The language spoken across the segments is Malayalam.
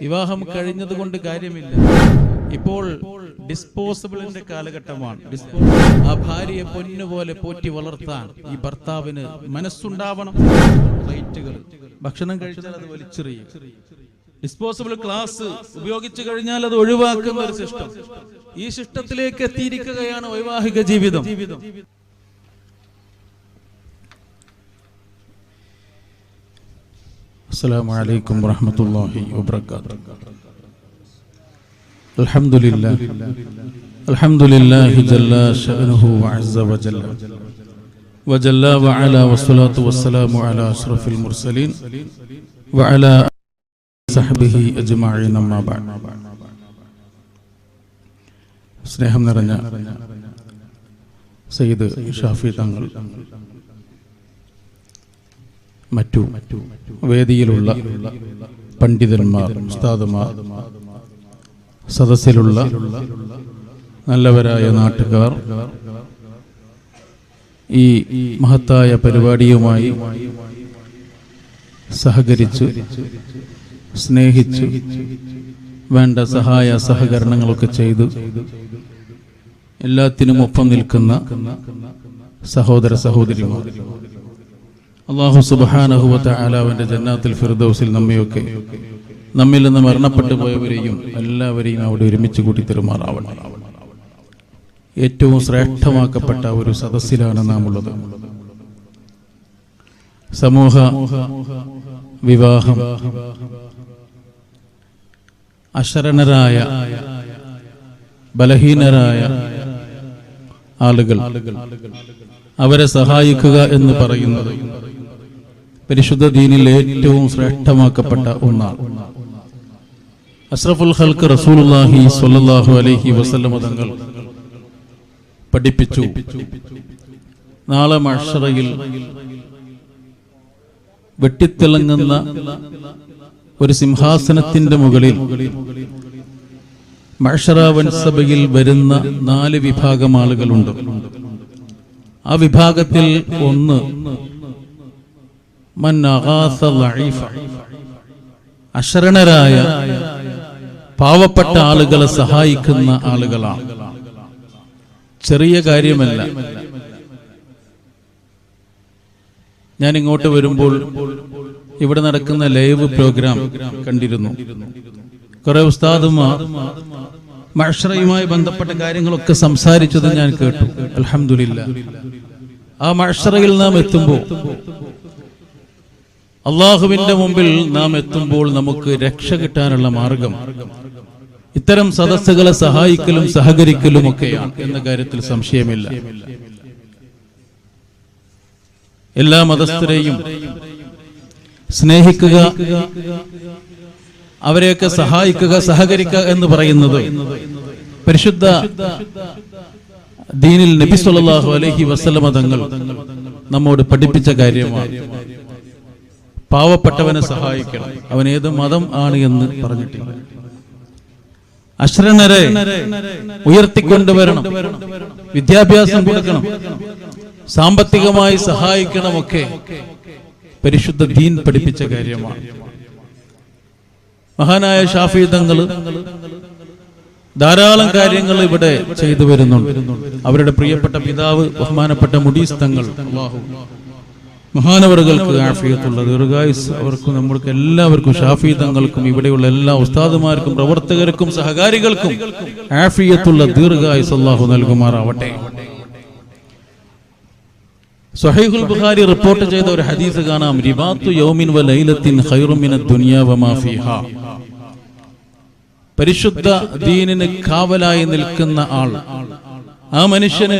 വിവാഹം കഴിഞ്ഞത് കൊണ്ട് കാര്യമില്ല. ഇപ്പോൾ ഡിസ്പോസിബിളിന്റെ കാലഘട്ടമാണ്. ആ ഭാര്യയെ പൊന്നുപോലെ പോറ്റി വളർത്താൻ ഈ ഭർത്താവിന് മനസ്സുണ്ടാവണം. പ്ലേറ്റുകൾ ഭക്ഷണം കഴിച്ചാൽ അത് വലിച്ചെറിയും. ഡിസ്പോസിബിൾ ക്ലാസ് ഉപയോഗിച്ചു കഴിഞ്ഞാൽ അത് ഒഴിവാക്കുന്ന ഒരു സിസ്റ്റം. ഈ സിസ്റ്റത്തിലേക്ക് എത്തിയിരിക്കുകയാണ് വൈവാഹിക ജീവിതം. السلام عليكم ورحمة الله وبركاته الحمد لله الحمد لله جل شأنه وعز وجل وجل وعلا والصلاة والسلام على أشرف المرسلين وعلى صحبه أجمعين أما بعد സ്നേഹം നിറഞ്ഞ സയ്യിദ് ഷാഫി തങ്ങൾ മറ്റു വേദിയിലുള്ള പണ്ഡിതന്മാർ ഉസ്താദുമാർ സദസ്സിലുള്ള നല്ലവരായ നാട്ടുകാർ ഈ മഹത്തായ പരിപാടിയുമായി സഹകരിച്ചു സ്നേഹിച്ചു വേണ്ട സഹായ സഹകരണങ്ങളൊക്കെ ചെയ്തു. എല്ലാത്തിനും ഒപ്പം നിൽക്കുന്ന സഹോദര സഹോദരിമാർ. അള്ളാഹു സുബാനഹുവത്ത ആലാവിന്റെ ജന്നാത്തിൽ ഫിർദൌസിൽ നമ്മയൊക്കെ നമ്മിൽ നിന്ന് മരണപ്പെട്ടു പോയവരെയും എല്ലാവരെയും അവിടെ ഒരുമിച്ച് കൂട്ടി തെരുമാറാവണം ഏറ്റവും ശ്രേഷ്ഠമാക്കപ്പെട്ട ഒരു സദസ്സിലാണ് നാം ഉള്ളത് സമൂഹ വിവാഹം. അശരണരായ ബലഹീനരായ ആളുകൾ അവരെ സഹായിക്കുക എന്ന് പറയുന്നത് പരിശുദ്ധ ദീനിൽ ഏറ്റവും ശ്രേഷ്ഠമാക്കപ്പെട്ട ഒന്നാണ് അഷ്റഫുൽ ഹൽക്ക് റസൂലുള്ളാഹി സ്വല്ലല്ലാഹു അലൈഹി വസല്ലമ തങ്ങൾ പഠിപ്പിച്ചു നാളെ മഷറയിൽ വെട്ടിത്തിളങ്ങുന്ന ഒരു സിംഹാസനത്തിന്റെ മുകളിൽ മഷറ വൻസഭയിൽ വരുന്ന നാല് വിഭാഗം ആളുകളുണ്ട് ആ വിഭാഗത്തിൽ ഒന്ന്. അശരണരായ പാവപ്പെട്ട ആളുകളെ സഹായിക്കുന്ന ആളുകളാണ്. ചെറിയ കാര്യമല്ല. ഞാൻ ഇങ്ങോട്ട് വരുമ്പോൾ ഇവിടെ നടക്കുന്ന ലൈവ് പ്രോഗ്രാം കണ്ടിരുന്നു. കുറെ ഉസ്താദുമാർ മഷറയുമായി ബന്ധപ്പെട്ട കാര്യങ്ങളൊക്കെ സംസാരിച്ചത് ഞാൻ കേട്ടു. അലഹമില്ല ആ മഷറയിൽ നാം എത്തുമ്പോൾ അള്ളാഹുവിന്റെ മുമ്പിൽ നാം എത്തുമ്പോൾ നമുക്ക് രക്ഷ കിട്ടാനുള്ള മാർഗം. ഇത്തരം സദസ്സുകളെ സഹായിക്കലും സഹകരിക്കലും ഒക്കെയാണ് എന്ന കാര്യത്തിൽ സംശയമില്ല. എല്ലാ മതസ്ഥരെയും സ്നേഹിക്കുക അവരെയൊക്കെ സഹായിക്കുക സഹകരിക്കുക എന്ന് പറയുന്നത് പരിശുദ്ധ ദീനിൽ നബി സല്ലല്ലാഹു അലൈഹി വസല്ലമ തങ്ങൾ നമ്മോട് പഠിപ്പിച്ച കാര്യമാണ്. പാവപ്പെട്ടവനെ സഹായിക്കണം. അവൻ ഏത് മതം ആണ് എന്ന് പറഞ്ഞിട്ടില്ല അശ്രണരെ ഉയർത്തിക്കൊണ്ടുവരണം. വിദ്യാഭ്യാസം കൊടുക്കണം. സാമ്പത്തികമായി സഹായിക്കണമൊക്കെ പരിശുദ്ധ ദീൻ പഠിപ്പിച്ച കാര്യമാണ്. മഹാനായ ഷാഫി തങ്ങൾ ധാരാളം കാര്യങ്ങൾ ഇവിടെ ചെയ്തു വരുന്നുണ്ട്. അവരുടെ പ്രിയപ്പെട്ട പിതാവ് ബഹുമാനപ്പെട്ട മുഡീസ് തങ്ങൾ. മഹാനവറുകൾക്ക് ആഫിയത്തുള്ള ദീർഘായുസ് അവർക്കും നമ്മൾക്ക് എല്ലാവർക്കും ഷാഫി തങ്ങൾക്കും ഇവിടെയുള്ള എല്ലാ ഉസ്താദുമാർക്കും പ്രവർത്തകർക്കും സഹകാരികൾക്കും ആഫിയത്തുള്ള ദീർഘായുസ് അള്ളാഹു നൽകുമാറാവട്ടെ. സഹീഹുൽ ബുഖാരി റിപ്പോർട്ട് ചെയ്ത ഒരു ഹദീസ് കാണാം. റിബാത്തു യൗമിൻ വ ലൈലത്തിൻ ഖൈറു മിന ദുനിയാ വ മാ ഫീഹാ. പരിശുദ്ധ ദീനിന് കാവലായി നിൽക്കുന്ന ആൾ. ആ മനുഷ്യന്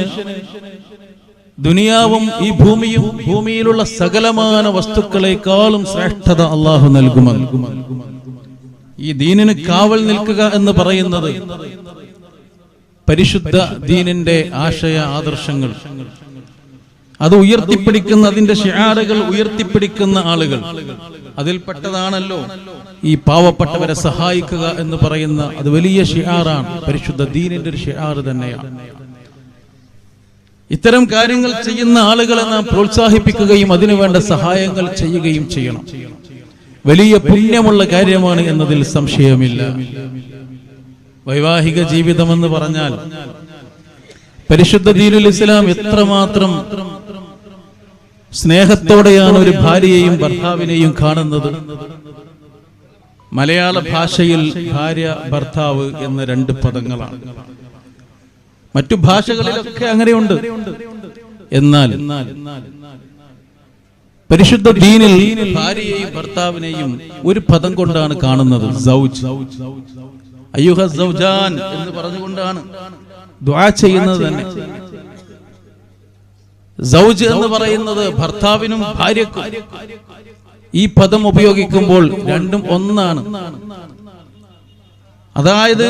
ദുനിയാവും ഈ ഭൂമിയും ഭൂമിയിലുള്ള സകലമാന വസ്തുക്കളെക്കാളും ശ്രേഷ്ഠത അള്ളാഹു നൽകുമെന്ന്. ഈ ദീനിന് കാവൽ നിൽക്കുക എന്ന് പറയുന്നത് പരിശുദ്ധ ദീനിന്റെ ആശയ ആദർശങ്ങൾ. അത് ഉയർത്തിപ്പിടിക്കുന്ന അതിന്റെ ഷിയാറുകൾ ഉയർത്തിപ്പിടിക്കുന്ന ആളുകൾ. അതിൽപ്പെട്ടതാണല്ലോ ഈ പാവപ്പെട്ടവരെ സഹായിക്കുക എന്ന് പറയുന്ന അത് വലിയ ഷിയാറാണ് പരിശുദ്ധ ദീനിന്റെ ഒരു ഷിയാറ് തന്നെയാണ്. ഇത്തരം കാര്യങ്ങൾ ചെയ്യുന്ന ആളുകളെ നാം പ്രോത്സാഹിപ്പിക്കുകയും അതിനുവേണ്ട സഹായങ്ങൾ ചെയ്യുകയും ചെയ്യണം. വലിയ പുണ്യമുള്ള കാര്യമാണ് എന്നതിൽ സംശയമില്ല. വൈവാഹിക ജീവിതം എന്ന് പറഞ്ഞാൽ പരിശുദ്ധ ദീനുൽ ഇസ്ലാം എത്രമാത്രം സ്നേഹത്തോടെയാണ് ഒരു ഭാര്യയെയും ഭർത്താവിനെയും കാണുന്നത്. മലയാള ഭാഷയിൽ ഭാര്യ ഭർത്താവ് എന്ന രണ്ട് പദങ്ങളാണ്. മറ്റു ഭാഷകളിലൊക്കെ അങ്ങനെയുണ്ട്. എന്നാൽ പരിശുദ്ധ ദീനിൽ ഭാര്യയെയും ഭർത്താവിനെയും ഒരു പദം കൊണ്ടാണ് കാണുന്നത് എന്ന് പറഞ്ഞുകൊണ്ടാണ് ചെയ്യുന്നത് തന്നെ. എന്ന് പറയുന്നത് ഭർത്താവിനും ഭാര്യക്കും ഈ പദം ഉപയോഗിക്കുമ്പോൾ രണ്ടും ഒന്നാണ്. അതായത്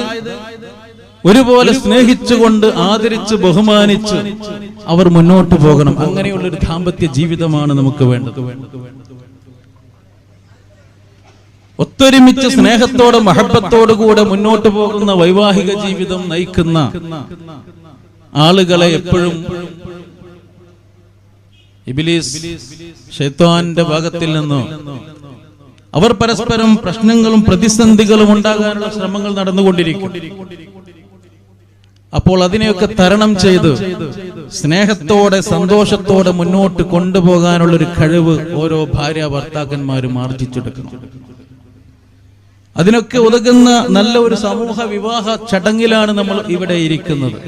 ഒരുപോലെ സ്നേഹിച്ചുകൊണ്ട് ആദരിച്ച് ബഹുമാനിച്ച് അവർ മുന്നോട്ട് പോകണം. അങ്ങനെയുള്ള ഒരു ദാമ്പത്യ ജീവിതമാണ് നമുക്ക് വേണ്ടത്. ഒത്തൊരുമിച്ച് സ്നേഹത്തോടെ മഹബത്തോടുകൂടെ മുന്നോട്ട് പോകുന്ന വൈവാഹിക ജീവിതം നയിക്കുന്ന ആളുകളെ എപ്പോഴും ഇബിലീസ് ഷെയ്ത്താന്റെ ഭാഗത്തിൽ നിന്നോ അവർ പരസ്പരം പ്രശ്നങ്ങളും പ്രതിസന്ധികളും ഉണ്ടാകാനുള്ള ശ്രമങ്ങൾ നടന്നുകൊണ്ടിരിക്കും. അപ്പോൾ അതിനെയൊക്കെ തരണം ചെയ്ത് സ്നേഹത്തോടെ സന്തോഷത്തോടെ മുന്നോട്ട് കൊണ്ടുപോകാനുള്ള ഒരു കഴിവ് ഓരോ ഭാര്യ ഭർത്താക്കന്മാരും ആർജിച്ചെടുക്കണം. അതിനൊക്കെ ഉതകുന്ന നല്ല ഒരു സമൂഹ വിവാഹ ചടങ്ങിലാണ് നമ്മൾ ഇവിടെ ഇരിക്കുന്നത്.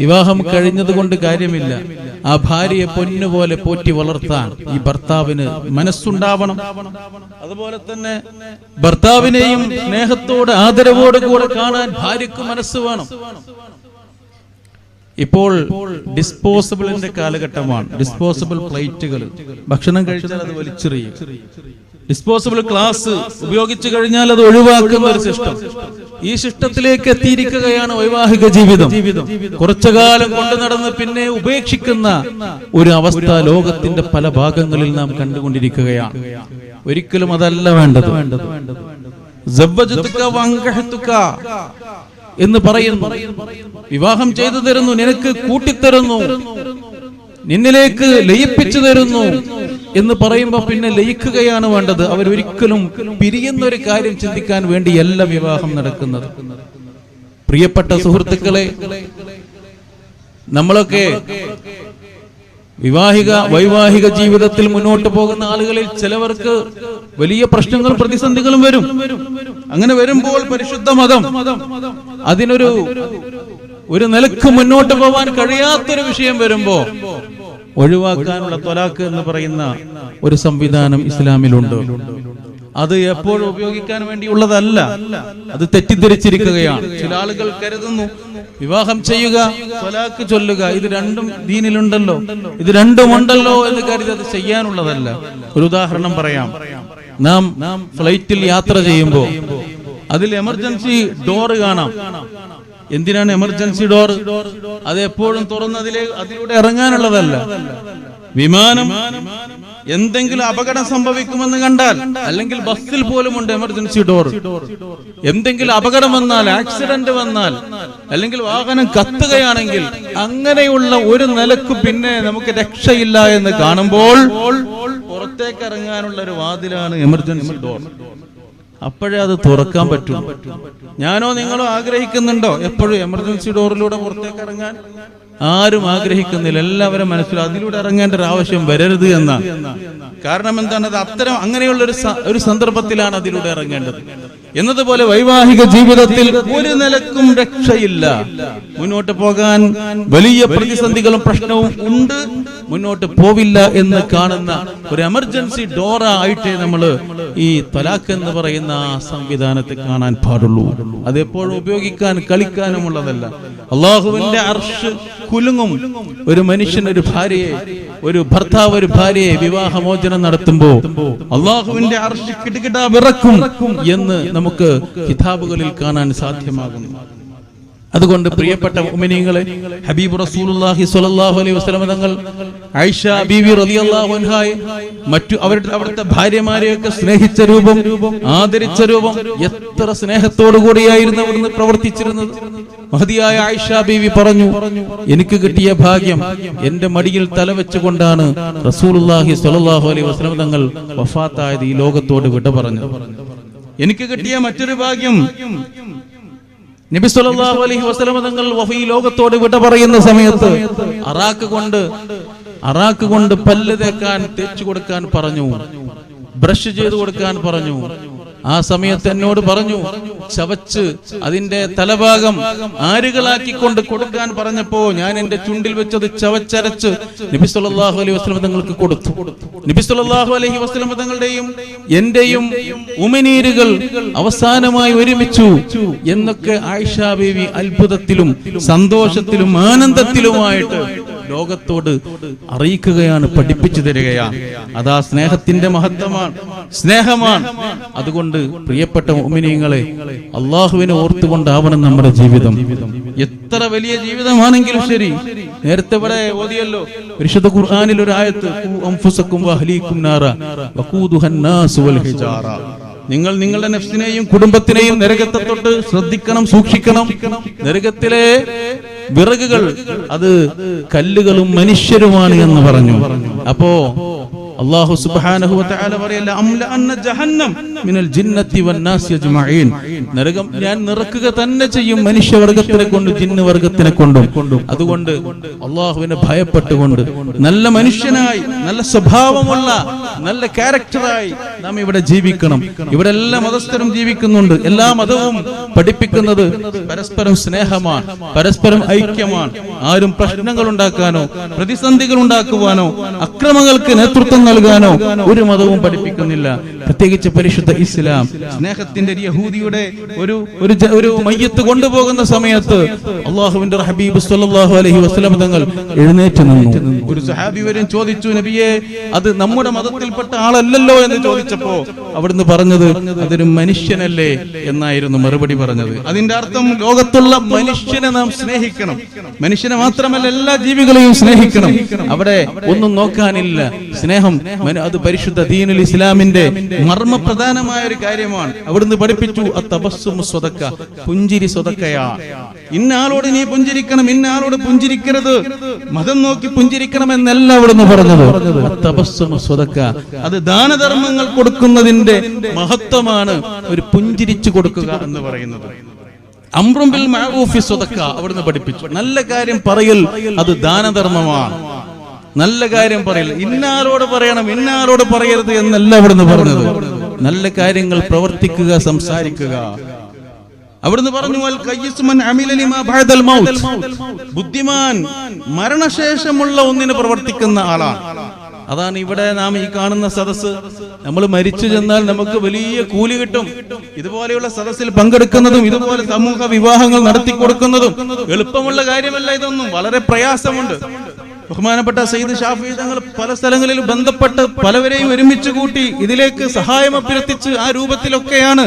വിവാഹം കഴിഞ്ഞതുകൊണ്ട് കാര്യമില്ല. ആ ഭാര്യയെ പൊന്നുപോലെ പോറ്റി വളർത്താൻ ഈ ഭർത്താവിന് മനസ്സുണ്ടാവണം. അതുപോലെ തന്നെ ഭർത്താവിനെയും സ്നേഹത്തോടെ ആദരവോട് കൂടെ കാണാൻ ഭാര്യക്ക് മനസ്സ് വേണം. ഇപ്പോൾ ഡിസ്പോസിബിളിന്റെ കാലഘട്ടമാണ്. ഡിസ്പോസിബിൾ പ്ലേറ്റുകൾ. ഭക്ഷണം കഴിച്ചാൽ അത് വലിച്ചെറിയും ഡിസ്പോസിബിൾ ക്ലാസ് ഉപയോഗിച്ചു കഴിഞ്ഞാൽ അത് ഒഴിവാക്കുന്ന ഒരു സിസ്റ്റം. ഈ സിസ്റ്റത്തിലേക്ക് എത്തിയിരിക്കുകയാണ് വൈവാഹിക ജീവിതം. കുറച്ചു കാലം കൊണ്ടു നടന്ന് പിന്നെ ഉപേക്ഷിക്കുന്ന ഒരു അവസ്ഥ ലോകത്തിന്റെ പല ഭാഗങ്ങളിൽ നാം കണ്ടുകൊണ്ടിരിക്കുകയാണ്. ഒരിക്കലും അതല്ല വേണ്ടത്. എന്ന് പറയുന്നു. വിവാഹം ചെയ്തു തരുന്നു നിനക്ക് കൂട്ടിത്തരുന്നു നിന്നിലേക്ക് ലയിപ്പിച്ചു തരുന്നു. എന്ന് പറയുമ്പോൾ പിന്നെ ലയിക്കുകയാണ് വേണ്ടത്. അവരൊരിക്കലും പിരിയുന്ന ഒരു കാര്യം ചിന്തിക്കാൻ വേണ്ടിയല്ല വിവാഹം നടക്കുന്നത്. പ്രിയപ്പെട്ട സുഹൃത്തുക്കളെ നമ്മളൊക്കെ വിവാഹിക വൈവാഹിക ജീവിതത്തിൽ മുന്നോട്ട് പോകുന്ന ആളുകളിൽ ചിലവർക്ക് വലിയ പ്രശ്നങ്ങളും പ്രതിസന്ധികളും വരും. അങ്ങനെ വരുമ്പോൾ പരിശുദ്ധ മതം അതിനൊരു ഒരു നിലയ്ക്ക് മുന്നോട്ട് പോകാൻ കഴിയാത്തൊരു വിഷയം വരുമ്പോ ഒഴിവാക്കാനുള്ള തൊലാക്ക് എന്ന് പറയുന്ന ഒരു സംവിധാനം ഇസ്ലാമിലുണ്ട്. അത് എപ്പോഴും ഉപയോഗിക്കാൻ വേണ്ടിയുള്ളതല്ല. അത് തെറ്റിദ്ധരിച്ചിരിക്കുകയാണ്. ചില ആളുകൾ കരുതുന്നു വിവാഹം ചെയ്യുക തൊലാക്ക് ചൊല്ലുക ഇത് രണ്ടും ദീനിലുണ്ടല്ലോ. ഇത് രണ്ടും ഉണ്ടല്ലോ എന്ന് കരുതി അത് ചെയ്യാനുള്ളതല്ല. ഒരു ഉദാഹരണം പറയാം. നാം ഫ്ലൈറ്റിൽ യാത്ര ചെയ്യുമ്പോൾ അതിൽ എമർജൻസി ഡോറ് കാണാം. എന്തിനാണ് എമർജൻസി ഡോർ അത് എപ്പോഴും തുറന്നതിലെ അതിലൂടെ ഇറങ്ങാനുള്ളതല്ല. വിമാനം എന്തെങ്കിലും അപകടം സംഭവിക്കുമെന്ന് കണ്ടാൽ അല്ലെങ്കിൽ ബസ്സിൽ പോലും ഉണ്ട് എമർജൻസി ഡോർ എന്തെങ്കിലും അപകടം വന്നാൽ ആക്സിഡന്റ് വന്നാൽ അല്ലെങ്കിൽ വാഹനം കത്തുകയാണെങ്കിൽ അങ്ങനെയുള്ള ഒരു നിലയ്ക്ക് പിന്നെ നമുക്ക് രക്ഷയില്ല എന്ന് കാണുമ്പോൾ പുറത്തേക്ക് ഇറങ്ങാനുള്ള ഒരു വാതിലാണ് എമർജൻസി ഡോർ അപ്പോഴേ അത് തുറക്കാൻ പറ്റും ഞാനോ നിങ്ങളോ ആഗ്രഹിക്കുന്നുണ്ടോ? എപ്പോഴും എമർജൻസി ഡോറിലൂടെ പുറത്തേക്ക് ഇറങ്ങാൻ? ആരും ആഗ്രഹിക്കുന്നില്ല. എല്ലാവരും മനസ്സിലും അതിലൂടെ ഇറങ്ങേണ്ട ഒരു ആവശ്യം വരരുത് എന്ന. കാരണം എന്താണ് അത് അത്തരം അങ്ങനെയുള്ള ഒരു ഒരു സന്ദർഭത്തിലാണ് അതിലൂടെ ഇറങ്ങേണ്ടത്. എന്നതുപോലെ വൈവാഹിക ജീവിതത്തിൽ ഒരു നിലക്കും രക്ഷയില്ല. മുന്നോട്ട് പോകാൻ വലിയ പ്രതിസന്ധികളും പ്രശ്നവും ഉണ്ട്. മുന്നോട്ട് പോവില്ല എന്ന് കാണുന്ന ഒരു എമർജൻസി ഡോറ ആയിട്ടേ നമ്മൾ ഈ തലാഖ് എന്ന് പറയുന്ന ആ സംവിധാനത്തെ കാണാൻ പാടുള്ളൂ. അത് എപ്പോഴും ഉപയോഗിക്കാൻ കളിക്കാനുമുള്ളതല്ല. അള്ളാഹുവിന്റെ അർഷ് കുലുങ്ങും. ഒരു മനുഷ്യൻ ഒരു ഭാര്യയെ ഒരു ഭർത്താവ് ഒരു ഭാര്യയെ വിവാഹമോചനം നടത്തുമ്പോ അള്ളാഹുവിന്റെ അർഷ് കിടുകിട വിറക്കും എന്ന് നമുക്ക് കിതാബുകളിൽ കാണാൻ സാധ്യമാകുന്നു. അതുകൊണ്ട് പ്രിയപ്പെട്ട മുഅ്മിനീങ്ങളെ ഹബീബ് റസൂലുള്ളാഹി സ്വല്ലല്ലാഹു അലൈഹി വസല്ലം തങ്ങൾ ആയിഷ ബീവി റളിയല്ലാഹു അൻഹായെ മറ്റു അവരുടെ അവിടുത്തെ ഭാര്യമാരെയൊക്കെ സ്നേഹിച്ച രൂപം ആദരിച്ച രൂപം എത്ര സ്നേഹത്തോടു കൂടിയായിരുന്നു അവിടുന്ന് പ്രവർത്തിച്ചിരുന്നത്. മഹതിയായ ആയിഷ ബീവി പറഞ്ഞു എനിക്ക് കിട്ടിയ ഭാഗ്യം എന്റെ മടിയിൽ തലവെച്ചുകൊണ്ടാണ് റസൂലുള്ളാഹി സ്വല്ലല്ലാഹു അലൈഹി വസല്ലം തങ്ങൾ വഫാത്തായത് ഈ ലോകത്തോട് വിട പറഞ്ഞു. എനിക്ക് കിട്ടിയ മറ്റൊരു ഭാഗ്യം നബി സല്ലല്ലാഹു അലൈഹി വസല്ലം തങ്ങൾ വഫീ ലോകത്തോട് വിട പറയുന്ന സമയത്ത് അറാക്ക് കൊണ്ട് അറാക്ക് കൊണ്ട് പല്ല് തേക്കാൻ തേച്ചു കൊടുക്കാൻ പറഞ്ഞു. ബ്രഷ് ചെയ്തു കൊടുക്കാൻ പറഞ്ഞു. ആ സമയത്ത് എന്നോട് പറഞ്ഞു ചവച്ച് അതിന്റെ തലഭാഗം ആരുകളാക്കിക്കൊണ്ട് കൊടുക്കാൻ പറഞ്ഞപ്പോ ഞാൻ എന്റെ ചുണ്ടിൽ വെച്ചത് ചവച്ചരച്ച് നബി സല്ലല്ലാഹു അലൈഹി വസല്ലം തങ്ങൾക്ക് കൊടുത്തു. നബി സല്ലല്ലാഹു അലൈഹി വസല്ലം തങ്ങളുടെയും എന്റെയും ഉമിനീരുകൾ അവസാനമായി ഒരുമിച്ചു എന്നൊക്കെ ആയിഷ ബീവി അത്ഭുതത്തിലും സന്തോഷത്തിലും ആനന്ദത്തിലുമായിട്ട് ലോകത്തോട് അറിയിക്കുകയാണ് പഠിപ്പിച്ചു തരികയാണ്. അതാ സ്നേഹത്തിന്റെ മഹത്വമാണ്. സ്നേഹമാണ്. അതുകൊണ്ട് പ്രിയപ്പെട്ട ഒമിനിയങ്ങളെ അള്ളാഹുവിനെ ഓർത്തുകൊണ്ടാവണം നമ്മുടെ ജീവിതം. എത്ര വലിയ ജീവിതമാണെങ്കിലും ശരി. നേരത്തെ ഇവിടെ ഓതിയല്ലോ വിശുദ്ധ ഖുർആനിൽ ഒരു ആയത്ത് "ഖൂ അൻഫുസക്കും വഅഹ്ലീക്കും നാറ വൽ നിങ്ങൾ നിങ്ങളുടെ നഫ്സിനെയും കുടുംബത്തിനെയും നരകത്തെ തൊട്ട് ശ്രദ്ധിക്കണം സൂക്ഷിക്കണം. നരകത്തിലെ വിറകുകൾ അത് കല്ലുകളും മനുഷ്യരുമാണ് എന്ന് പറഞ്ഞു. അപ്പോ അള്ളാഹു സുബ്ഹാനഹു വതആല പറയല്ല നരകം ഞാൻ നിറക്കുക തന്നെ ചെയ്യും മനുഷ്യവർഗത്തിനെ കൊണ്ട് ജിന്ന് വർഗത്തിനെ കൊണ്ടും. അതുകൊണ്ട് അള്ളാഹുവിനെ ഭയപ്പെട്ടുകൊണ്ട് നല്ല മനുഷ്യനായി നല്ല സ്വഭാവമുള്ള നല്ല ക്യാരക്ടറായി നാം ഇവിടെ ജീവിക്കണം. ഇവിടെ എല്ലാ മതസ്ഥരും ജീവിക്കുന്നുണ്ട്. എല്ലാ മതവും പഠിപ്പിക്കുന്നത് പരസ്പരം സ്നേഹമാണ് പരസ്പരം ഐക്യമാണ്. ആരും പ്രശ്നങ്ങൾ ഉണ്ടാക്കാനോ പ്രതിസന്ധികൾ ഉണ്ടാക്കുവാനോ അക്രമങ്ങൾക്ക് നേതൃത്വം നൽകാനോ ഒരു മതവും പഠിപ്പിക്കുന്നില്ല. പ്രത്യേകിച്ച് പരിശുദ്ധ ഇസ്ലാം. സ്നേഹത്തിന്റെ യഹൂദിയുടെ ഒരു ഒരു ഒരു മയ്യത്ത് കൊണ്ടുപോകുന്ന സമയത്ത് അള്ളാഹുവിന്റെ ഹബീബ് സല്ലല്ലാഹു അലൈഹി വസല്ലം തങ്ങൾ എഴുന്നേറ്റ് നിന്നു. ഒരു സഹാബി വരും ചോദിച്ചു നബിയെ അത് നമ്മുടെ മതത്തിൽപ്പെട്ട ആളല്ലല്ലോ എന്ന് ചോദിച്ചപ്പോ അവിടുന്ന് പറഞ്ഞത് അതൊരു മനുഷ്യനല്ലേ എന്നായിരുന്നു മറുപടി പറഞ്ഞത്. അതിന്റെ അർത്ഥം ലോകത്തുള്ള മനുഷ്യനെ നാം സ്നേഹിക്കണം. മനുഷ്യനെ മാത്രമല്ല എല്ലാ ജീവികളെയും സ്നേഹിക്കണം. അവിടെ ഒന്നും നോക്കാനില്ല. സ്നേഹം അത് പരിശുദ്ധ ദീനുൽ ഇസ്ലാമിന്റെ മർമ്മപ്രധാനമായ ഒരു കാര്യമാണ്. അവിടുന്ന് പഠിപ്പിച്ചു ആ തപസ്സും സ്വതക്ക പുഞ്ചിരി സ്വതക്കയാ ഇന്ന ആളോട് നീ പുഞ്ചിരിക്കണം ഇന്ന ആളോട് പുഞ്ചിരിക്കരുത്. മതം നോക്കി പുഞ്ചിരിക്കണം എന്നല്ല അവിടുന്ന് പറഞ്ഞത്. തപസ്സും സ്വതക്ക അത് ദാനധർമ്മങ്ങൾ കൊടുക്കുന്നതിന്റെ മഹത്വമാണ് ഒരു പുഞ്ചിരിച്ചു കൊടുക്കുക എന്ന് പറയുന്നത്. അമ്രുംബിൽ മാവൂഫി സ്വതക്ക അവിടുന്ന് പഠിപ്പിച്ചു. നല്ല കാര്യം പറയൽ അത് ദാനധർമ്മമാണ്. നല്ല കാര്യം പറയില്ല. ഇന്നാരോട് പറയണം ഇന്നാരോട് പറയരുത് എന്നല്ല അവിടുന്ന് പറഞ്ഞത്. നല്ല കാര്യങ്ങൾ പ്രവർത്തിക്കുക സംസാരിക്കുക. അവിടുന്ന് പറഞ്ഞു. ബുദ്ധിമാൻ മരണശേഷമുള്ള ഒന്നിന് പ്രവർത്തിക്കുന്ന ആളാണ്. അതാണ് ഇവിടെ നാം ഈ കാണുന്ന സദസ്സ്. നമ്മൾ മരിച്ചു ചെന്നാൽ നമുക്ക് വലിയ കൂലി കിട്ടും. ഇതുപോലെയുള്ള സദസ്സിൽ പങ്കെടുക്കുന്നതും ഇതുപോലെ സമൂഹ വിവാഹങ്ങൾ നടത്തി കൊടുക്കുന്നതും എളുപ്പമുള്ള കാര്യമല്ല ഇതൊന്നും. വളരെ പ്രയാസമുണ്ട്. ബഹുമാനപ്പെട്ട സയ്യിദ് ഷാഫി തങ്ങൾ പല സ്ഥലങ്ങളിൽ ബന്ധപ്പെട്ട് പലവരെയും ഒരുമിച്ച് കൂട്ടി ഇതിലേക്ക് സഹായം അഭ്യർത്ഥിച്ച് ആ രൂപത്തിലൊക്കെയാണ്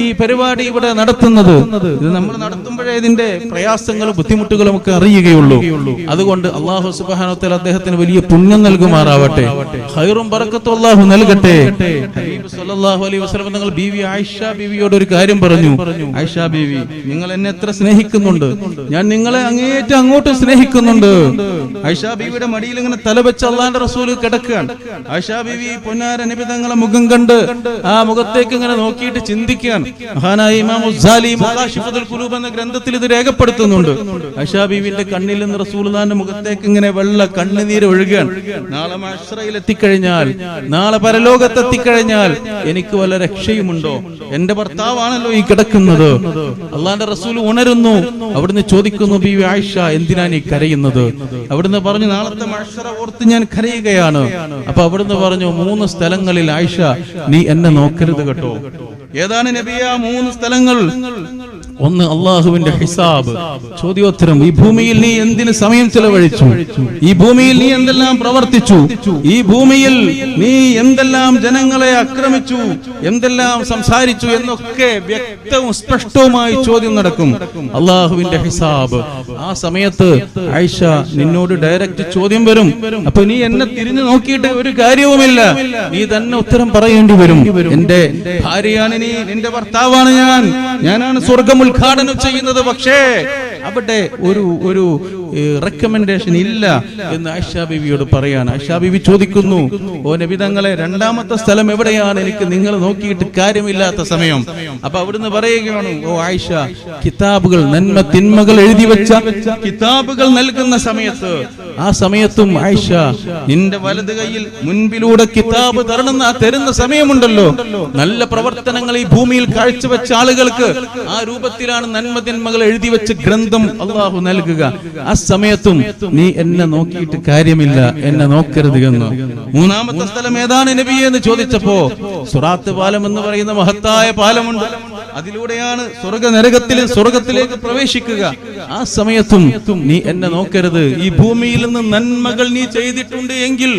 ഈ പരിപാടി ഇവിടെ നടത്തുന്നത് ഇത് നമ്മൾ നടത്തുമ്പോഴേ ഇതിന്റെ പ്രയാസങ്ങളും ബുദ്ധിമുട്ടുകളും ഒക്കെ അറിയുകയുള്ളൂ. അതുകൊണ്ട് അള്ളാഹു സുബാനോത്തൽ അദ്ദേഹത്തിന് വലിയ പുണ്യം നൽകുമാറാവട്ടെ. ഹൈറും ബറക്കത്തും അള്ളാഹു നൽകട്ടെ. അലൈഹി തങ്ങൾ ബീവി ആയിഷ ബീവിയോട് ഒരു കാര്യം പറഞ്ഞു. ആയിഷ ബീവി നിങ്ങൾ എന്നെ എത്ര സ്നേഹിക്കുന്നുണ്ട്? ഞാൻ നിങ്ങളെ അങ്ങേറ്റം അങ്ങോട്ട് സ്നേഹിക്കുന്നുണ്ട്. ആയിഷ ബീവിയുടെ മടിയിൽ ഇങ്ങനെ തല വെച്ച് അള്ളാന്റെ റസൂൽ കിടക്കുകയാണ്. ആയിഷ ബീവി പൊന്നാര നബി തങ്ങളെ മുഖം കണ്ട് ആ മുഖത്തേക്ക് ഇങ്ങനെ നോക്കിയിട്ട് ചിന്തിക്കുകയാണ് മഹാനായ ഇമാം ഉസ്സാലി മുഖാശിഫത്തുൽ ഖുലൂബ് എന്ന ഗ്രന്ഥത്തിൽ ഇത് രേഖപ്പെടുത്തുന്നുണ്ട്. ആയിഷ ബീവിന്റെ കണ്ണിൽ നിന്ന് റസൂൽദാന്റെ മുഖത്തേക്ക് ഇങ്ങനെ വെള്ള കണ്ണുനീര് ഒഴുകുകയാണ്. നാളെ മശ്രയിൽ എത്തിക്കഴിഞ്ഞാൽ നാളെ പരലോകത്ത് എത്തിക്കഴിഞ്ഞാൽ എനിക്ക് വല്ല രക്ഷയുമുണ്ടോ? എന്റെ ഭർത്താവാണല്ലോ ഈ കിടക്കുന്നത്. അള്ളാന്റെ റസൂൽ ഉണരുന്നു. അവിടുന്ന് ചോദിക്കുന്നു ബീവി ആയിഷ എന്തിനാ നീ കരയുന്നത്? അവിടുന്ന് പറഞ്ഞു നാളത്തെ മഹ്ശറ ഓർത്ത് ഞാൻ കരയുകയാണ്. അപ്പൊ അവിടുന്ന് പറഞ്ഞു മൂന്ന് സ്ഥലങ്ങളിൽ ആയിഷ നീ എന്നെ നോക്കരുത് കേട്ടോ. ഏതാണ് നബിയ മൂന്ന് സ്ഥലങ്ങൾ? ഒന്ന് അള്ളാഹുവിന്റെ ഹിസാബ്. ചോദ്യോത്തരം ഈ ഭൂമിയിൽ നീ എന്തിന് സമയം ചെലവഴിച്ചു? ഈ ഭൂമിയിൽ നീ എന്തെല്ലാം പ്രവർത്തിച്ചു? ഈ ഭൂമിയിൽ നീ എന്തെല്ലാം ജനങ്ങളെ ആക്രമിച്ചു? എന്തെല്ലാം സംസാരിച്ചു? എന്നൊക്കെ വ്യക്തവും സ്പഷ്ടവുമായി ചോദ്യം നടക്കും. അള്ളാഹുവിന്റെ ഹിസാബ്. ആ സമയത്ത് ആയിഷ നിന്നോട് ഡയറക്റ്റ് ചോദ്യം വരും. അപ്പൊ നീ എന്നെ തിരിഞ്ഞു നോക്കിയിട്ട് ഒരു കാര്യവുമില്ല. നീ തന്നെ ഉത്തരം പറയേണ്ടി വരും. എന്റെ ഭാര്യയാണ് നീ നിന്റെ ഭർത്താവാണ് ഞാൻ. ഞാനാണ് സ്വർഗം ഉദ്ഘാടനം ചെയ്യുന്നത് പക്ഷേ അവിടെ ഒരു ഒരു റെക്കമെൻഡേഷൻ ഇല്ല എന്ന് ആയിഷാ ബീവിയോട് പറയാണ്. ആയിഷാ ബീവി ചോദിക്കുന്നു ഓ നബിതങ്ങളെ രണ്ടാമത്തെ സ്ഥലം എവിടെയാണ്? എനിക്ക് നിങ്ങൾ നോക്കിയിട്ട് കാര്യമില്ലാത്ത സമയം. അപ്പൊ അവിടുന്ന് പറയുകയാണ് ഓ ആയിഷ കിതാബുകൾ നന്മ തിന്മകൾ എഴുതി വെച്ച കിതാബുകൾ നൽകുന്ന സമയത്ത് ആ സമയത്തും ആയിഷ നിന്റെ വലത് കൈയിൽ മുൻപിലൂടെ കിതാബ് തരണമെന്ന് ആ തരുന്ന സമയമുണ്ടല്ലോ. നല്ല പ്രവർത്തനങ്ങൾ ഈ ഭൂമിയിൽ കാഴ്ചവെച്ച ആളുകൾക്ക് ആ രൂപത്തിലാണ് നന്മ തിന്മകൾ എഴുതി വെച്ച ഗ്രന്ഥം അള്ളാഹു നൽകുക. ആ സമയത്തും നീ എന്നെ നോക്കിയിട്ട് കാര്യമില്ല എന്നെ നോക്കരുത് എന്ന്. മൂന്നാമത്തെ സ്ഥലം ഏതാണ് നബി എന്ന് ചോദിച്ചപ്പോ സുറാത്ത് പാലം എന്ന് പറയുന്ന മഹത്തായ പാലമുണ്ട്. അതിലൂടെയാണ് സ്വർഗ നരകത്തിൽ സ്വർഗത്തിലേക്ക് പ്രവേശിക്കുക. ആ സമയത്തും നീ എന്നെ നോക്കരുത്. ഈ ഭൂമിയിൽ നിന്ന് നന്മകൾ നീ ചെയ്തിട്ടുണ്ട് എങ്കിൽ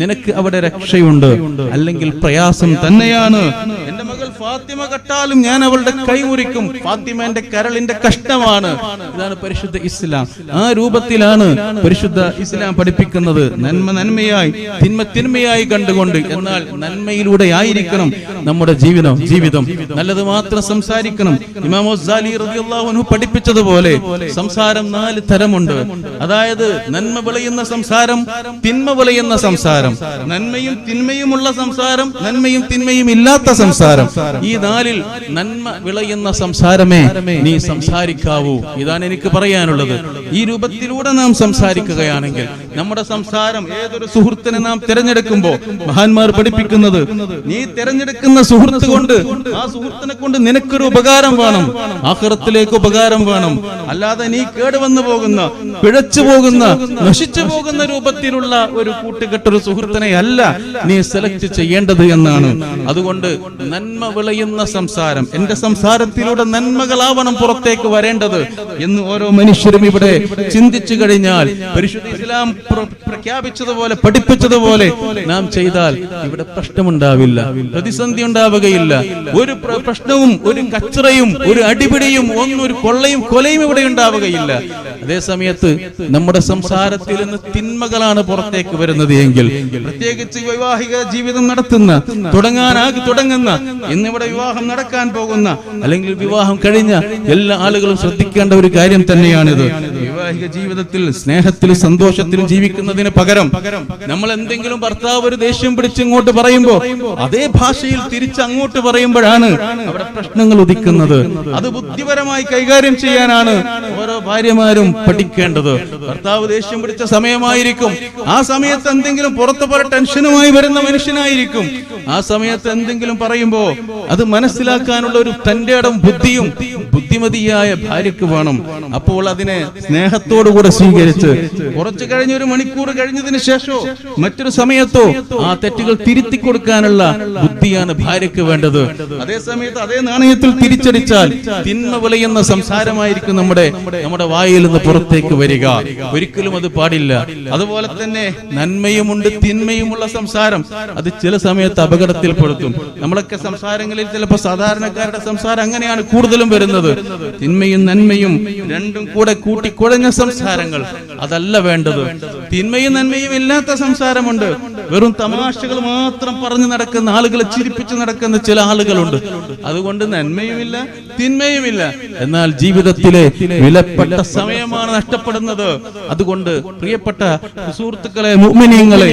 നിനക്ക് അവിടെ രക്ഷയുണ്ട്. അല്ലെങ്കിൽ പ്രയാസം തന്നെയാണ്. എന്റെ ഫാത്തിമ കട്ടാലും ഞാൻ അവളുടെ കൈ മുറിക്കും. ഫാത്തിമ എന്റെ കരളിന്റെ കഷ്ടമാണ്. ഇതാണ് പരിശുദ്ധ ഇസ്ലാം. ആ രൂപത്തിലാണ് പരിശുദ്ധ ഇസ്ലാം പഠിപ്പിക്കുന്നത്. നന്മ നന്മയായി തിന്മ തിന്മയായി കണ്ടുകൊണ്ട് എന്നാൽ നന്മയിലൂടെ ആയിരിക്കണം നമ്മുടെ ജീവിതം ജീവിതം. നല്ലത് മാത്രം സംസാരിക്കണം. ഇമാം ഗസാലി റളിയല്ലാഹു അൻഹു പഠിപ്പിച്ചതുപോലെ സംസാരം നാല് തരമുണ്ട്. അതായത് നന്മ വിളയുന്ന സംസാരം തിന്മ വിളയുന്ന സംസാരം. നന്മയും തിന്മയുമുള്ള സംസാരം നന്മയും തിന്മയും ഇല്ലാത്ത സംസാരം. ഈ നാലിൽ നന്മ വിളയുന്ന സംസാരമേ നീ സംസാരിക്കാവൂ. ഇതാണ് എനിക്ക് പറയാനുള്ളത്. ഈ രൂപത്തിലൂടെ നാം സംസാരിക്കുകയാണെങ്കിൽ നമ്മുടെ സംസാരം ഏതൊരു സുഹൃത്തിനെ നാം തിരഞ്ഞെടുക്കുമ്പോ മഹാന്മാർ പഠിപ്പിക്കുന്നത് നീ തിരഞ്ഞെടുക്കുന്ന സുഹൃത്ത് കൊണ്ട് ആ സുഹൃത്തിനെ കൊണ്ട് നിനക്കൊരു ഉപകാരം വേണം. ആഹ്റത്തിലേക്ക് ഉപകാരം വേണം. അല്ലാതെ നീ കേടുവന്നു പോകുന്ന പിഴച്ചു പോകുന്ന നശിച്ചു പോകുന്ന രൂപത്തിലുള്ള ഒരു കൂട്ടുകെട്ടൊരു സുഹൃത്തിനെ അല്ല നീ സെലക്ട് ചെയ്യേണ്ടത് എന്നാണ്. അതുകൊണ്ട് നന്മ വിളയുന്ന സംസാരം എന്റെ സംസാരത്തിലൂടെ നന്മകളാവണം പുറത്തേക്ക് വരേണ്ടത് എന്ന് ഓരോ മനുഷ്യരും ഇവിടെ ചിന്തിച്ചു കഴിഞ്ഞാൽ പരിശുദ്ധ ഇസ്ലാം പ്രഖ്യാപിച്ചതുപോലെ പഠിപ്പിച്ചതുപോലെ നാം ചെയ്താൽ ഇവിടെ പ്രശ്നമുണ്ടാവില്ല പ്രതിസന്ധി ഉണ്ടാവുകയില്ല. ഒരു പ്രശ്നവും ഒരു കച്ചറയും ഒരു അടിപിടിയും ഒന്നും ഒരു കൊള്ളയും കൊലയും ഇവിടെ ഉണ്ടാവുകയില്ല. അതേ സമയത്ത് നമ്മുടെ സംസാരത്തിൽ നിന്ന് തിന്മകളാണ് പുറത്തേക്ക് വരുന്നത് എങ്കിൽ പ്രത്യേകിച്ച് വൈവാഹിക ജീവിതം നടത്തുന്ന തുടങ്ങാനാകെ തുടങ്ങുന്ന ഇന്നിവിടെ വിവാഹം നടക്കാൻ പോകുന്ന അല്ലെങ്കിൽ വിവാഹം കഴിഞ്ഞ എല്ലാ ആളുകളും ശ്രദ്ധിക്കേണ്ട ഒരു കാര്യം തന്നെയാണിത്. വൈവാഹിക ജീവിതത്തിൽ സ്നേഹത്തിൽ സന്തോഷത്തിൽ ജീവിക്കുന്നതിന് പകരം നമ്മൾ എന്തെങ്കിലും ഭർത്താവ് ഒരു ദേഷ്യം പിടിച്ച് ഇങ്ങോട്ട് പറയുമ്പോ അതേ ഭാഷയിൽ തിരിച്ച് അങ്ങോട്ട് പറയുമ്പോഴാണ് അവിടെ പ്രശ്നങ്ങൾ ഉദിക്കുന്നത്. അത് ബുദ്ധിപരമായി കൈകാര്യം ചെയ്യാനാണ് ഓരോ ഭാര്യമാരും പഠിക്കേണ്ടത്. ഭർത്താവ് ദേഷ്യം പിടിച്ച സമയമായിരിക്കും. ആ സമയത്ത് എന്തെങ്കിലും പുറത്ത് പോലെ ടെൻഷനുമായി വരുന്ന മനുഷ്യനായിരിക്കും. ആ സമയത്ത് എന്തെങ്കിലും പറയുമ്പോ അത് മനസ്സിലാക്കാനുള്ള ഒരു തന്റെ ബുദ്ധിയും ബുദ്ധിമതിയായ ഭാര്യക്ക് വേണം. അപ്പോൾ അതിനെ സ്നേഹത്തോടു കൂടെ സ്വീകരിച്ച് കുറച്ചു കഴിഞ്ഞ ഒരു മണിക്കൂർ കഴിഞ്ഞതിന് ശേഷം മറ്റൊരു സമയത്തോ ആ തെറ്റുകൾ തിരുത്തി കൊടുക്കാനുള്ള ബുദ്ധിയാണ് ഭാര്യയ്ക്ക് വേണ്ടത്. അതേ സമയത്ത് അതേ നാണയത്തിൽ തിരിച്ചടിച്ചാൽ തിന്മ വിളയുന്ന സംസാരമായിരിക്കും നമ്മുടെ നമ്മുടെ വായിൽ നിന്ന് പുറത്തേക്ക് വരിക. ഒരിക്കലും അത് പാടില്ല. അതുപോലെ തന്നെ നന്മയുമുണ്ട് തിന്മയുമുള്ള സംസാരം അത് ചില സമയത്ത് അപകടത്തിൽപ്പെടുത്തും. നമ്മളൊക്കെ സംസാരങ്ങളിൽ ചിലപ്പോൾ സാധാരണക്കാരുടെ സംസാരം അങ്ങനെയാണ് കൂടുതലും വരുന്നത്. തിന്മയും നന്മയും രണ്ടും കൂടെ കൂട്ടിക്കുഴഞ്ഞ സംസാരങ്ങൾ. അതല്ല വേണ്ടത്. തിന്മയും നന്മയും ഇല്ലാത്ത സംസാരമുണ്ട്. വെറും തമാശകൾ മാത്രം പറഞ്ഞു നടക്കുന്ന ആളുകളെ ചിരിപ്പിച്ച് നടക്കുന്ന ചില ആളുകളുണ്ട്. അതുകൊണ്ട് നന്മയുമില്ല തിന്മയുമില്ല. എന്നാൽ ജീവിതത്തിലെ വിലപ്പെട്ട സമയമാണ് നഷ്ടപ്പെടുന്നത്. അതുകൊണ്ട് പ്രിയപ്പെട്ട സുഹൃത്തുക്കളെ മുഅ്മിനീങ്ങളെ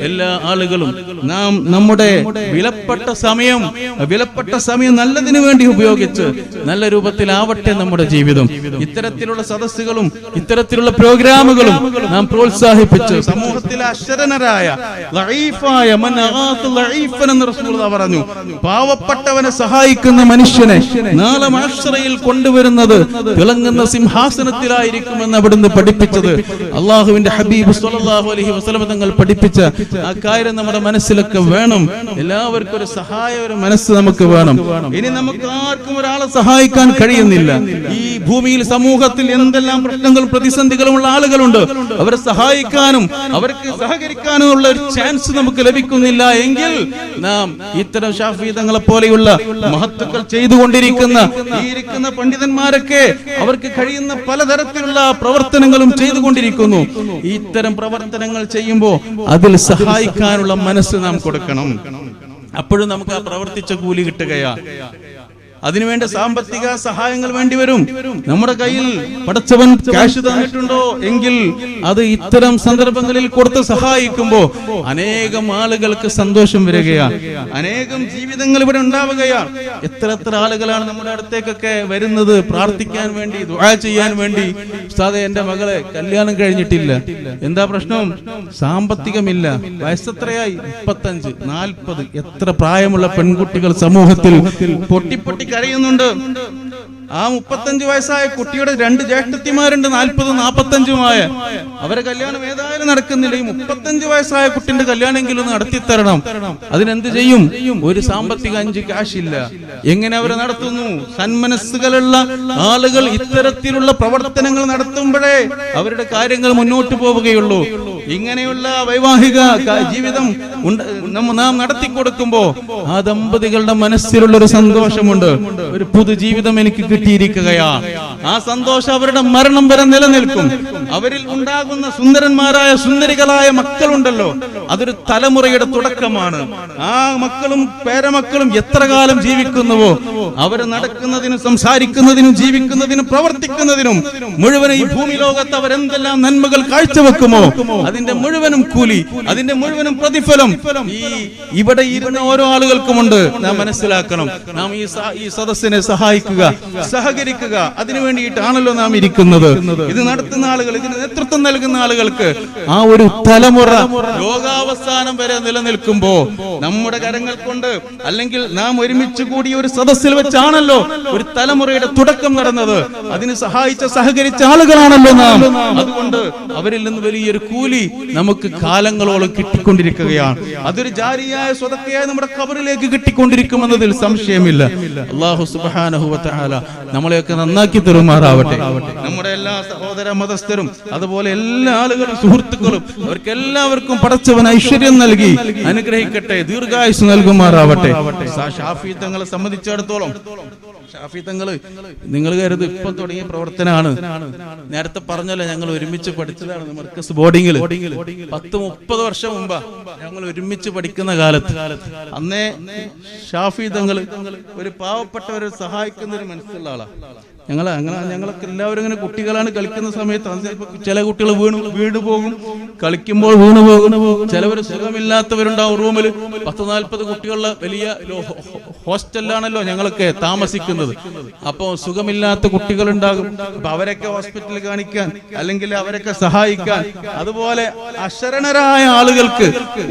എല്ലാ ആളുകളും നാം നമ്മുടെ വിലപ്പെട്ട സമയം വിലപ്പെട്ട സമയം നല്ലതിനു വേണ്ടി ഉപയോഗിച്ച് നല്ല രൂപത്തിലാവട്ടെ നമ്മുടെ ജീവിതം. ഇത്തരത്തിലുള്ള സദസ്സുകളും ഇത്തരത്തിലുള്ള പ്രോഗ്രാമുകളും നാം പ്രോത്സാഹിപ്പിച്ച്. സമൂഹത്തിലെ റസൂലുള്ളാഹി പറഞ്ഞു പാവപ്പെട്ടവനെ സഹായിക്കുന്ന മനുഷ്യനെ നാളെ മാഷറയിൽ കൊണ്ടുവരുന്നത് തിളങ്ങുന്ന സിംഹാസനത്തിലായിരിക്കുമെന്ന് അവിടുന്ന് പഠിപ്പിച്ചത്. അള്ളാഹുവിന്റെ ഹബീബ് സ്വല്ലല്ലാഹു അലൈഹി വസല്ലം തങ്ങൾ പഠിപ്പിച്ച ആ കാര്യം നമ്മുടെ മനസ്സിലൊക്കെ വേണം. എല്ലാവർക്കും ഒരു സഹായ ഒരു മനസ്സ് നമുക്ക് വേണം. ഇനി നമുക്ക് ആർക്കും ഒരാളെ സഹായിക്കാൻ കഴിയുന്നില്ല. ഈ ഭൂമിയിൽ സമൂഹത്തിൽ എന്തെല്ലാം പ്രശ്നങ്ങളും പ്രതിസന്ധികളും ഉള്ള ആളുകളുണ്ട്. അവരെ സഹായിക്കാനും അവർക്ക് സഹകരിക്കാനും ഉള്ള ഒരു ചാൻസ് നമുക്ക് ലഭിക്കുന്നില്ല എങ്കിൽ നാം ഇത്തരം ഷാഫീതങ്ങളെ പോലെയുള്ള മഹത്തുക്കൾ ചെയ്തുകൊണ്ടിരിക്കുന്ന ഇരിക്കുന്ന പണ്ഡിതന്മാരൊക്കെ അവർക്ക് കഴിയുന്ന പലതരത്തിലുള്ള പ്രവർത്തനങ്ങളും ചെയ്തുകൊണ്ടിരിക്കുന്നു. ഇത്തരം പ്രവർത്തനങ്ങൾ ചെയ്യുമ്പോൾ അതിൽ സഹായിക്കാനുള്ള മനസ്സ് നാം കൊടുക്കണം. അപ്പോഴും നമുക്ക് ആ പ്രവർത്തിച്ച കൂലി കിട്ടുകയാ. അതിനുവേണ്ട സാമ്പത്തിക സഹായങ്ങൾ വേണ്ടി വരും. നമ്മുടെ കയ്യിൽ പടച്ചവൻ ക്യാഷ് തന്നിട്ടുണ്ടോ എങ്കിൽ അത് ഇത്തരം സന്ദർഭങ്ങളിൽ കൊടുത്ത് സഹായിക്കുമ്പോ അനേകം ആളുകൾക്ക് സന്തോഷം വരികയാണ്. അനേകം ജീവിതങ്ങൾ ഇവിടെ ഉണ്ടാവുകയാണ്. എത്ര എത്ര ആളുകളാണ് നമ്മുടെ അടുത്തേക്കൊക്കെ വരുന്നത്? പ്രാർത്ഥിക്കാൻ വേണ്ടി ദുആ ചെയ്യാൻ വേണ്ടി. ഉസ്താദെ എന്റെ മകളെ കല്യാണം കഴിഞ്ഞിട്ടില്ല. എന്താ പ്രശ്നം? സാമ്പത്തികമില്ല. വയസ്സെത്രയായി? മുപ്പത്തഞ്ച്. നാൽപ്പത്. എത്ര പ്രായമുള്ള പെൺകുട്ടികൾ സമൂഹത്തിൽ പൊട്ടി പൊട്ടി കരയുന്നുണ്ട്. ആ മുപ്പത്തഞ്ച് വയസ്സായ കുട്ടിയുടെ രണ്ട് ജ്യേഷ്ഠത്തിമാരുണ്ട് നാൽപ്പത് നാൽപ്പത്തഞ്ചുമായ അവരെ കല്യാണം ഏതായാലും നടക്കുന്നില്ല. ഈ മുപ്പത്തഞ്ച് വയസ്സായ കുട്ടിന്റെ കല്യാണമെങ്കിലും നടത്തി തരണം അതിനെന്ത് ചെയ്യും? ഒരു സാമ്പത്തിക അഞ്ച് കാശ് ഇല്ല എങ്ങനെ അവരെ നടത്തുന്നു? സന്മനസ്സുകളുള്ള ആളുകൾ ഇത്തരത്തിലുള്ള പ്രവർത്തനങ്ങൾ നടത്തുമ്പോഴേ അവരുടെ കാര്യങ്ങൾ മുന്നോട്ട് പോവുകയുള്ളൂ. ഇങ്ങനെയുള്ള വൈവാഹിക ജീവിതം നാം നടത്തി കൊടുക്കുമ്പോ ആ ദമ്പതികളുടെ മനസ്സിലുള്ള ഒരു സന്തോഷമുണ്ട്. ഒരു പുതു ജീവിതം എനിക്ക് കിട്ടിയിരിക്കുകയാ. ആ സന്തോഷം അവരുടെ മരണം വരെ നിലനിൽക്കും. അവരിൽ ഉണ്ടാകുന്ന സുന്ദരന്മാരായ സുന്ദരികളായ മക്കളുണ്ടല്ലോ. അതൊരു തലമുറയുടെ തുടക്കമാണ്. ആ മക്കളും പേരമക്കളും എത്ര കാലം ജീവിക്കുന്നുവോ? അവർ നടക്കുന്നതിനും സംസാരിക്കുന്നതിനും ജീവിക്കുന്നതിനും പ്രവർത്തിക്കുന്നതിനും മുഴുവൻ ഈ ഭൂമി ലോകത്ത് അവരെന്തെല്ലാം നന്മകൾ കാഴ്ചവെക്കുമോ? അതിന്റെ മുഴുവനും കൂലി അതിന്റെ മുഴുവനും പ്രതിഫലം ഈ ഇവിടെ ഇരുന്ന ഓരോ ആളുകൾക്കും ഉണ്ട്. നാം മനസ്സിലാക്കണം. നാം ഈ ഈ സദസ്സിനെ സഹായിക്കുക സഹകരിക്കുക. അതിനു വേണ്ടിയിട്ടാണല്ലോ നാം ഇരിക്കുന്നത്. ഇത് നടത്തുന്ന ആളുകൾ ഇതിന് നേതൃത്വം നൽകുന്ന ആളുകൾക്ക് ആ ഒരു തലമുറ ലോകാവസാനം വരെ നിലനിൽക്കുമ്പോ നമ്മുടെ കരങ്ങൾ കൊണ്ട് അല്ലെങ്കിൽ നാം ഒരുമിച്ച് കൂടി ഒരു സദസ്സിൽ വെച്ചാണല്ലോ ഒരു തലമുറയുടെ തുടക്കം നടന്നത്. അതിന് സഹായിച്ച സഹകരിച്ച ആളുകളാണല്ലോ നാം. അതുകൊണ്ട് അവരിൽ നിന്ന് വലിയൊരു കൂലി നമുക്ക് കാലങ്ങളോളം കിട്ടിക്കൊണ്ടിരിക്കുകയാണ്. അതൊരു ജാരിയായ സ്വതക്കയായി നമ്മുടെ കബറിലേക്ക് കിട്ടിക്കൊണ്ടിരിക്കുമെന്നതിൽ സംശയമില്ല. അള്ളാഹു തആല നമ്മളെയൊക്കെ നന്നാക്കി തെരുമാറാവട്ടെ. നമ്മുടെ എല്ലാ സഹോദര മതസ്ഥരും അതുപോലെ എല്ലാ ആളുകളും സുഹൃത്തുക്കളും അവർക്ക് എല്ലാവർക്കും പടച്ചവൻ ഐശ്വര്യം നൽകി അനുഗ്രഹിക്കട്ടെ ദീർഘായുസ് നൽകുമാറാവട്ടെ. ഷാഫി തങ്ങളെ സംബന്ധിച്ചിടത്തോളം ഷാഫി തങ്ങൾ നിങ്ങൾ കരുത് ഇപ്പൊ തുടങ്ങിയ പ്രവർത്തനമാണ്. നേരത്തെ പറഞ്ഞല്ലോ ഞങ്ങൾ ഒരുമിച്ച് പഠിച്ചതാണ് മർക്കസ് ബോർഡിങ്ങിൽ പത്ത് മുപ്പത് വർഷം മുമ്പ് ഞങ്ങൾ ഒരുമിച്ച് പഠിക്കുന്ന കാലത്ത് അന്നേ ഷാഫി തങ്ങൾ ഒരു പാവപ്പെട്ടവരെ സഹായിക്കുന്ന ഒരു മനസ്സുള്ള ആളാ. ഞങ്ങൾ അങ്ങനെ ഞങ്ങളൊക്കെ എല്ലാവരും ഇങ്ങനെ കുട്ടികളാണ് കളിക്കുന്ന സമയത്ത് ചില കുട്ടികൾ വീണു വീണു പോകും. കളിക്കുമ്പോൾ വീണു പോകും. ചിലവർ സുഖമില്ലാത്തവരുണ്ടാവും റൂമിൽ പത്ത് നാൽപ്പത് കുട്ടികളുടെ വലിയ ഹോസ്റ്റലിലാണല്ലോ ഞങ്ങളൊക്കെ താമസിക്കുന്നത്. അപ്പോ സുഖമില്ലാത്ത കുട്ടികൾ ഉണ്ടാകും അപ്പൊ അവരൊക്കെ ഹോസ്പിറ്റലിൽ കാണിക്കാൻ അല്ലെങ്കിൽ അവരൊക്കെ സഹായിക്കാൻ. അതുപോലെ അശരണരായ ആളുകൾക്ക്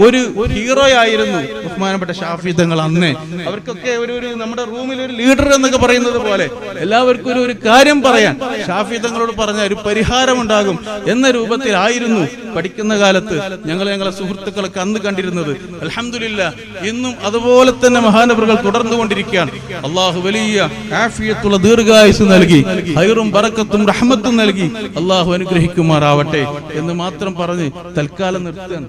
ഒരു ഹീറോ ആയിരുന്നു ബഹുമാനപ്പെട്ട ഷാഫി തങ്ങൾ അന്നേ. അവർക്കൊക്കെ ഒരു നമ്മുടെ റൂമിൽ ഒരു ലീഡർ എന്നൊക്കെ പറയുന്നത് പോലെ എല്ലാവർക്കും ഒരു ഒരു കാര്യം പറയാൻ. ഷാഫി തങ്ങളോട് പറഞ്ഞ ഒരു പരിഹാരം ഉണ്ടാകും എന്ന രൂപത്തിലായിരുന്നു പഠിക്കുന്ന കാലത്ത് ഞങ്ങൾ ഞങ്ങളെ സുഹൃത്തുക്കളെ അന്ന് കണ്ടിരുന്നത്. അലഹമില്ല ഇന്നും അതുപോലെ തന്നെ മഹാനവറുകൾ തുടർന്നുകൊണ്ടിരിക്കുകയാണ്. അള്ളാഹു വലിയ ആഫിയത്തുള്ള ദീർഘായുസ് നൽകി ഹൈറും ബറക്കത്തും റഹ്മത്തും നൽകി അള്ളാഹു അനുഗ്രഹിക്കുമാറാവട്ടെ എന്ന് മാത്രം പറഞ്ഞ് തൽക്കാലം നിർത്താൻ